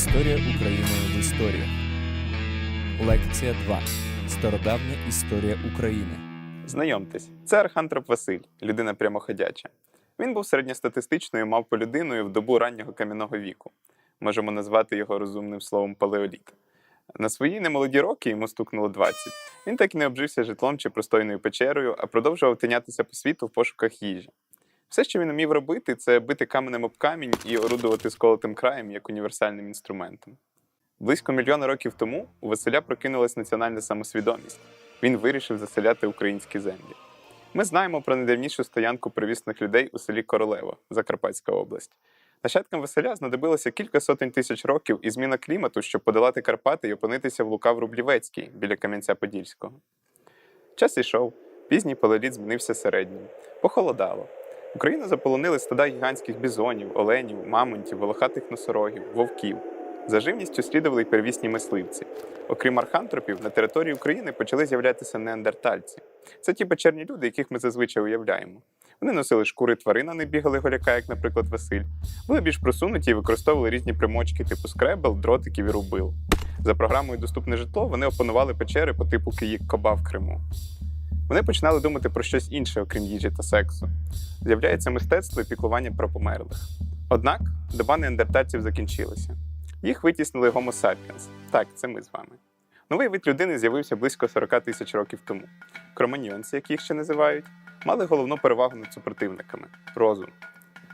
Історія України в історії. Лекція 2. Стародавня історія України. Знайомтесь, це Архантроп Василь, людина прямоходяча. Він був середньостатистичною мавполюдиною в добу раннього кам'яного віку. Можемо назвати його розумним словом палеоліт. На свої немолоді роки йому стукнуло 20. Він так і не обжився житлом чи простойною печерою, а продовжував тинятися по світу в пошуках їжі. Все, що він умів робити, це бити каменем об камінь і орудувати сколотим краєм як універсальним інструментом. Близько мільйона років тому у Василя прокинулась національна самосвідомість. Він вирішив заселяти українські землі. Ми знаємо про найдавнішу стоянку привісних людей у селі Королево, Закарпатська область. Нащадкам Василя знадобилося кілька сотень тисяч років і зміна клімату, щоб подолати Карпати і опинитися в Лукав Рублівецький біля Кам'янця-Подільського. Час ішов, пізній палеоліт змінився середнім. Похолодало. Україну заполонили стада гігантських бізонів, оленів, мамонтів, волохатих носорогів, вовків. За живністю слідували й первісні мисливці. Окрім архантропів, на території України почали з'являтися неандертальці. Це ті печерні люди, яких ми зазвичай уявляємо. Вони носили шкури тварин, а не бігали голяка, як, наприклад, Василь. Були більш просунуті і використовували різні примочки типу скребел, дротиків і рубил. За програмою Доступне житло вони опанували печери по типу Київ Коба в Криму. Вони починали думати про щось інше, окрім їжі та сексу. З'являється мистецтво і піклування про померлих. Однак доба неандертальців закінчилася. Їх витіснили Homo sapiens. Так, це ми з вами. Новий вид людини з'явився близько 40 тисяч років тому. Кроманьйонці, як їх ще називають, мали головну перевагу над супротивниками розум.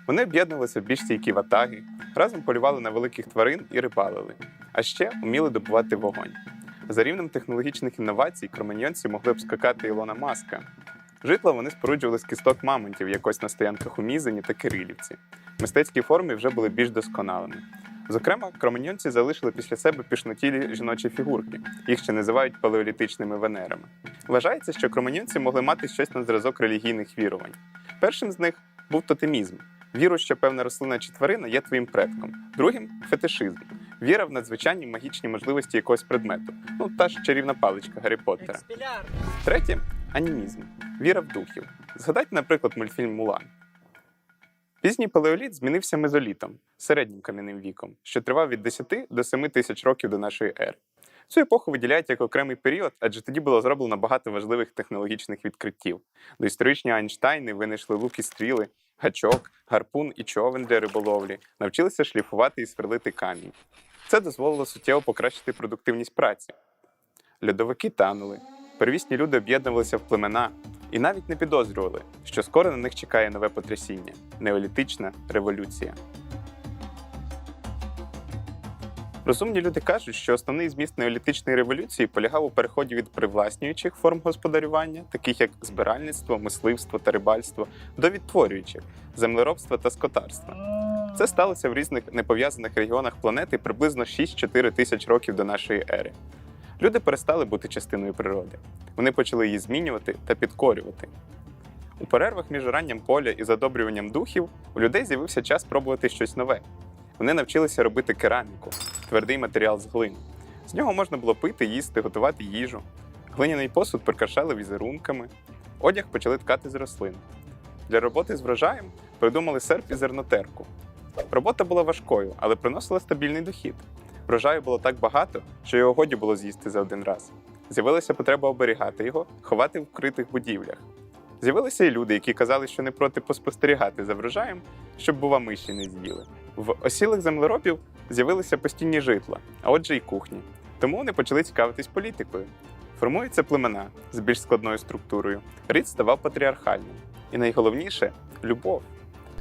Вони об'єднувалися в більш стійкі ватаги, разом полювали на великих тварин і рибалили, а ще вміли добувати вогонь. За рівнем технологічних інновацій кроманьйонці могли б скакати Ілона Маска. Житла вони споруджували з кісток мамонтів якось на стоянках у Мізані та Кирилівці. Мистецькі форми вже були більш досконалими. Зокрема, кроманьонці залишили після себе пішнотілі жіночі фігурки, їх ще називають палеолітичними венерами. Вважається, що кроманьонці могли мати щось на зразок релігійних вірувань. Першим з них був тотемізм віру, що певна рослина чи тварина є твоїм предком. Другим фетишизм віра в надзвичайні магічні можливості якогось предмету. Ну та ж чарівна паличка Гаррі Поттера. Третє анімізм віра в духів. Згадайте, наприклад, мультфільм Мулан. Пізній палеоліт змінився мезолітом, середнім кам'яним віком, що тривав від 10 до 7 тисяч років до нашої ери. Цю епоху виділяють як окремий період, адже тоді було зроблено багато важливих технологічних відкриттів. Доісторичні Айнштайни винайшли лук і стріли, гачок, гарпун і човен для риболовлі, навчилися шліфувати і сверлити камінь. Це дозволило суттєво покращити продуктивність праці. Льодовики танули, первісні люди об'єднувалися в племена і навіть не підозрювали, що скоро на них чекає нове потрясіння неолітична революція. Розумні люди кажуть, що основний зміст неолітичної революції полягав у переході від привласнюючих форм господарювання, таких як збиральництво, мисливство та рибальство, до відтворюючих землеробства та скотарства. Це сталося в різних непов'язаних регіонах планети приблизно 6-4 тисяч років до нашої ери. Люди перестали бути частиною природи. Вони почали її змінювати та підкорювати. У перервах між ранням поля і задобрюванням духів у людей з'явився час пробувати щось нове. Вони навчилися робити кераміку, твердий матеріал з глини. З нього можна було пити, їсти, готувати їжу. Глиняний посуд прикрашали візерунками, одяг почали ткати з рослин. Для роботи з врожаєм придумали серп і зернотерку. Робота була важкою, але приносила стабільний дохід. Врожаю було так багато, що його годі було з'їсти за один раз. З'явилася потреба оберігати його, ховати в вкритих будівлях. З'явилися і люди, які казали, що не проти поспостерігати за врожаєм, щоб, бува, миші не з'їли. В осілих землеробів з'явилися постійні житла, а отже, й кухні. Тому вони почали цікавитись політикою. Формуються племена з більш складною структурою. Рід ставав патріархальним. І найголовніше любов.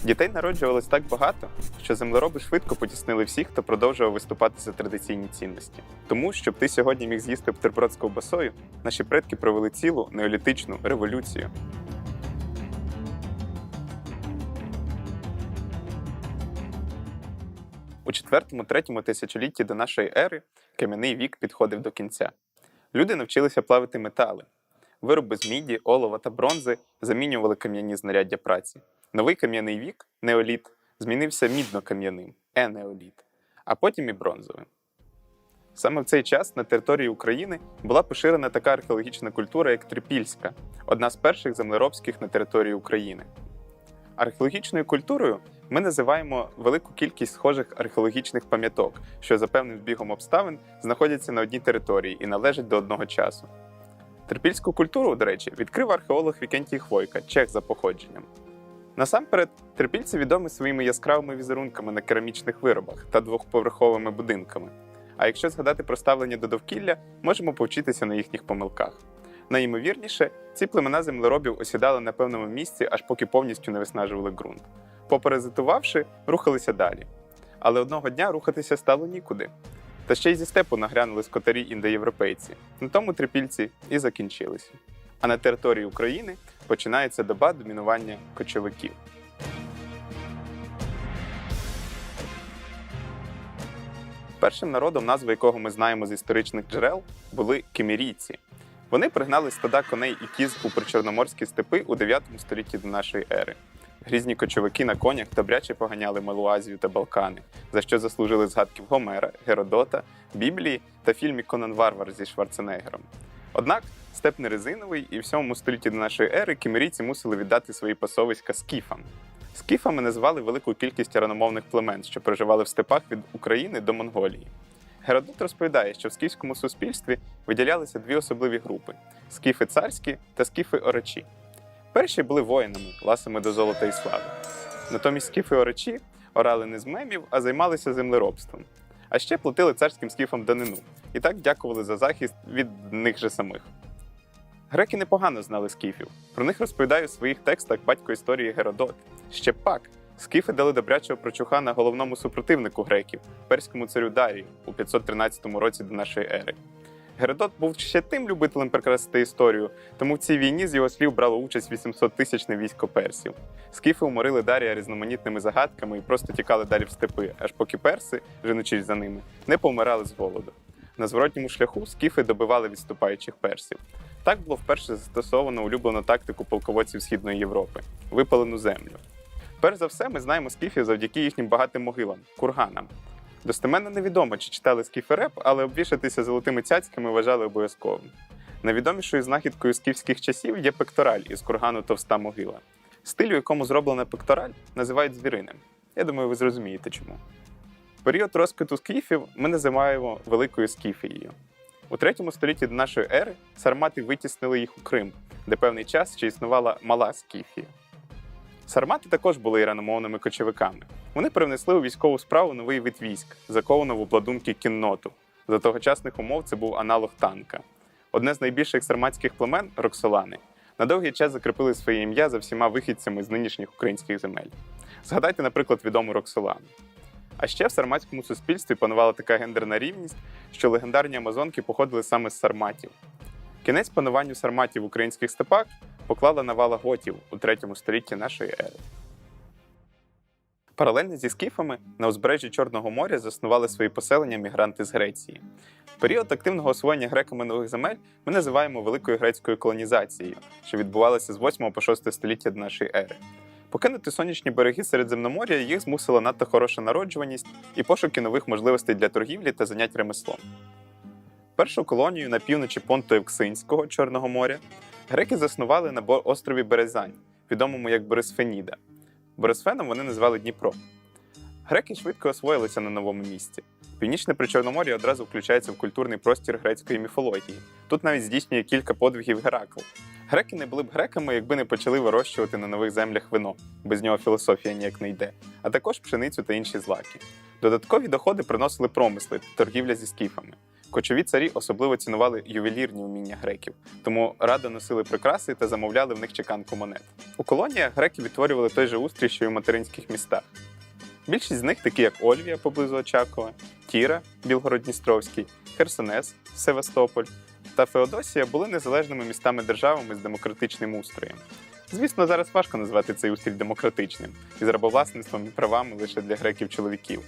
Дітей народжувалось так багато, що землероби швидко потіснили всіх, хто продовжував виступати за традиційні цінності. Тому, щоб ти сьогодні міг з'їсти бутерброд з ковбасою, наші предки провели цілу неолітичну революцію. 4-3 тисячолітті до нашої ери кам'яний вік підходив до кінця. Люди навчилися плавити метали. Вироби з міді, олова та бронзи замінювали кам'яні знаряддя праці. Новий кам'яний вік, неоліт, змінився мідно-кам'яним, енеоліт, а потім і бронзовим. Саме в цей час на території України була поширена така археологічна культура, як Трипільська, одна з перших землеробських на території України. Археологічною культурою ми називаємо велику кількість схожих археологічних пам'яток, що за певним збігом обставин знаходяться на одній території і належать до одного часу. Трипільську культуру, до речі, відкрив археолог Вікентій Хвойка, чех за походженням. Насамперед, трипільці відомі своїми яскравими візерунками на керамічних виробах та двохповерховими будинками. А якщо згадати про ставлення до довкілля, можемо повчитися на їхніх помилках. Найімовірніше, ці племена землеробів осідали на певному місці, аж поки повністю не виснажували ґрунт. Попаразитувавши, рухалися далі. Але одного дня рухатися стало нікуди. Та ще й зі степу нагрянули скотарі індоєвропейці. На тому трипільці і закінчилися. А на території України починається доба домінування кочовиків. Першим народом, назви якого ми знаємо з історичних джерел, були кемірійці. Вони пригнали стада коней і кіз у причорноморські степи у 9 столітті до нашої ери. Грізні кочовики на конях добряче поганяли Малу Азію та Балкани, за що заслужили згадків Гомера, Геродота, Біблії та фільмі Конан Варвар зі Шварценеггером. Однак степ не резиновий, і в 7 столітті до нашої ери кімерійці мусили віддати свої пасовиська скіфам. Скіфами називали велику кількість раномовних племен, що проживали в степах від України до Монголії. Геродот розповідає, що в скіфському суспільстві виділялися дві особливі групи: скіфи царські та скіфи орачі. Перші були воїнами, ласами до золота і слави. Натомість скіфи орачі орали не з мемів, а займалися землеробством. А ще платили царським скіфам данину і так дякували за захист від них же самих. Греки непогано знали скіфів. Про них розповідає у своїх текстах батько історії Геродот. Ще пак, скіфи дали добрячого прочуха на головному супротивнику греків, перському царю Дарію у 513 році до нашої ери. Геродот був ще тим любителем прикрасити історію, тому в цій війні з його слів брало участь 800 тисячне військо персів. Скіфи уморили Дарія різноманітними загадками і просто тікали далі в степи, аж поки перси, женучись за ними, не помирали з голоду. На зворотньому шляху скіфи добивали відступаючих персів. Так було вперше застосовано улюблену тактику полководців Східної Європи випалену землю. Перш за все, ми знаємо скіфів завдяки їхнім багатим могилам курганам. Достеменно невідомо, чи читали скіфи реп, але обвішатися золотими цяцьками вважали обов'язковим. Найвідомішою знахідкою скіфських часів є пектораль із кургану Товста могила. Стиль, у якому зроблена пектораль, називають звіриним. Я думаю, ви зрозумієте чому. Період розквіту скіфів ми називаємо Великою Скіфією. У третьому столітті до нашої ери сармати витіснили їх у Крим, де певний час ще існувала мала Скіфія. Сармати також були іраномовними кочовиками. Вони привнесли у військову справу новий вид військ, заковану в обладунки кінноту. За тогочасних умов це був аналог танка. Одне з найбільших сарматських племен роксолани на довгий час закріпили своє ім'я за всіма вихідцями з нинішніх українських земель. Згадайте, наприклад, відому Роксолану. А ще в сарматському суспільстві панувала така гендерна рівність, що легендарні амазонки походили саме з сарматів. Кінець пануванню сарматів в українських степах поклала навала готів у третьому столітті нашої ери. Паралельно зі скіфами на узбережжі Чорного моря заснували свої поселення мігранти з Греції. Період активного освоєння греками нових земель ми називаємо великою грецькою колонізацією, що відбувалася з 8 по 6 століття до нашої ери. Покинути сонячні береги Середземномор'я їх змусила надто хороша народжуваність і пошуки нових можливостей для торгівлі та занять ремеслом. Першу колонію на півночі понту Евксинського Чорного моря греки заснували на острові Березань, відомому як Борисфеніда. Борисфеном вони назвали Дніпро. Греки швидко освоїлися на новому місці. Північне Причорномор'я одразу включається в культурний простір грецької міфології. Тут навіть здійснює кілька подвигів Геракл. Греки не були б греками, якби не почали вирощувати на нових землях вино, без нього філософія ніяк не йде, а також пшеницю та інші злаки. Додаткові доходи приносили промисли, торгівля зі скіфами. Кочові царі особливо цінували ювелірні вміння греків, тому радо носили прикраси та замовляли в них чеканку монет. У колоніях греки відтворювали той же устрій, що й у материнських містах. Більшість з них, такі як Ольвія поблизу Очакова, Тіра, Білгород-Дністровський, Херсонес, Севастополь та Феодосія, були незалежними містами-державами з демократичним устроєм. Звісно, зараз важко назвати цей устрій демократичним із рабовласництвом і правами лише для греків-чоловіків.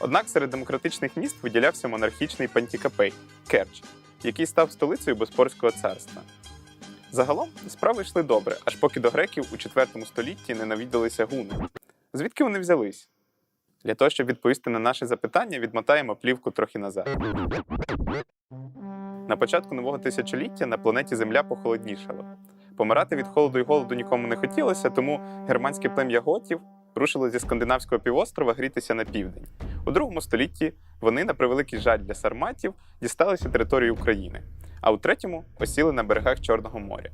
Однак серед демократичних міст виділявся монархічний Пантікапей Керч, який став столицею Боспорського царства. Загалом справи йшли добре, аж поки до греків у IV столітті не навідалися гуни. Звідки вони взялись? Для того, щоб відповісти на наше запитання, відмотаємо плівку трохи назад. На початку нового тисячоліття на планеті Земля похолоднішало. Помирати від холоду і голоду нікому не хотілося, тому германське плем'я готів рушили зі скандинавського півострова грітися на південь. У другому столітті вони, на превеликий жаль для сарматів, дісталися території України, а у третьому осіли на берегах Чорного моря.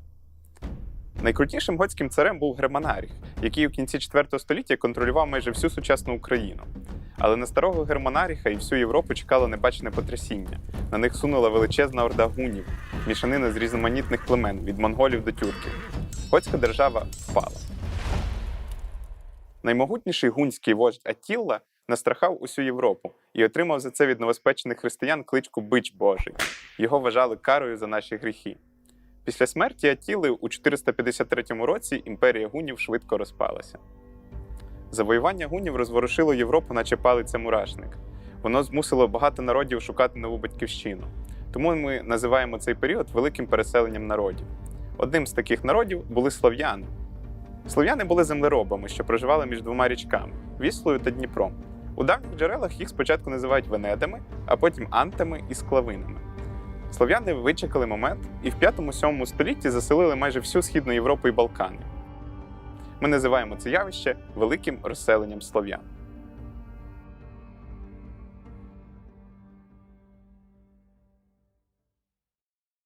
Найкрутішим готським царем був Германаріх, який у кінці IV століття контролював майже всю сучасну Україну. Але на старого Германаріха і всю Європу чекало небачене потрясіння. На них сунула величезна орда гунів, мішанина з різноманітних племен від монголів до тюрків. Готська держава впала. Наймогутніший гунський вождь Атілла настрахав усю Європу і отримав за це від новоспечених християн кличку Бич Божий. Його вважали карою за наші гріхи. Після смерті Атіли у 453 році імперія гунів швидко розпалася. Завоювання гунів розворушило Європу, наче палиця мурашник. Воно змусило багато народів шукати нову батьківщину. Тому ми називаємо цей період великим переселенням народів. Одним з таких народів були слов'яни. Слов'яни були землеробами, що проживали між двома річками Віслою та Дніпром. У давніх джерелах їх спочатку називають венедами, а потім антами і склавинами. Слов'яни вичекали момент і в 5-7 столітті заселили майже всю Східну Європу і Балкани. Ми називаємо це явище великим розселенням слов'ян.